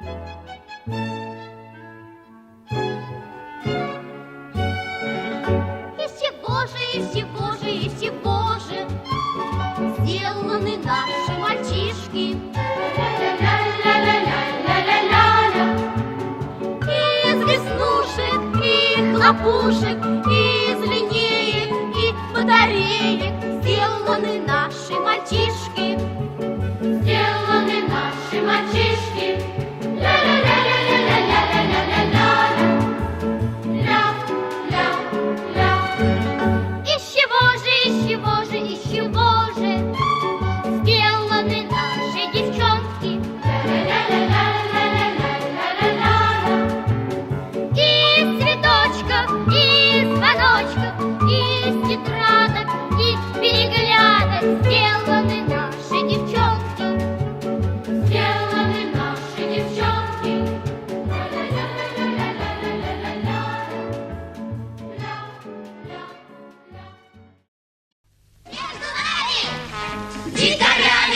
Из чего же, из чего же, из чего же Сделаны наши мальчишки. Из веснушек и хлопушек Из Moses.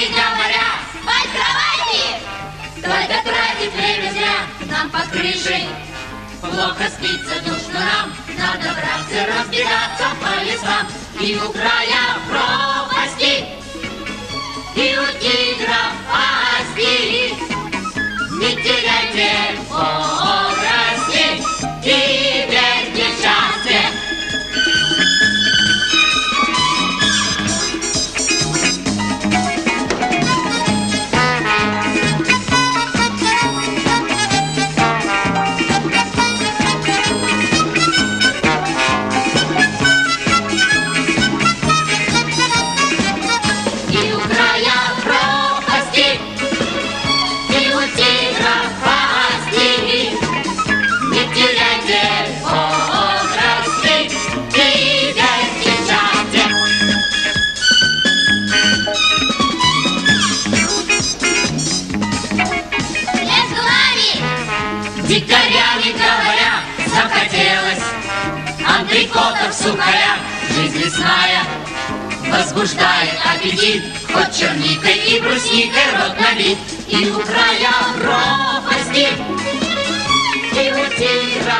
Дикарями говоря, под кровати, только тратить время зря. Нам под крышей плохо спится, душно нам Надо, братцы, разбегаться по лесам И у края пропасти И у тигра пасти. Не теряйте бодрости Дикарями говоря, захотелось. Антрикотов сухаря, жизнь лесная Возбуждает аппетит. Хоть черникой и брусникой рот набит И у края пропасти. И у тигра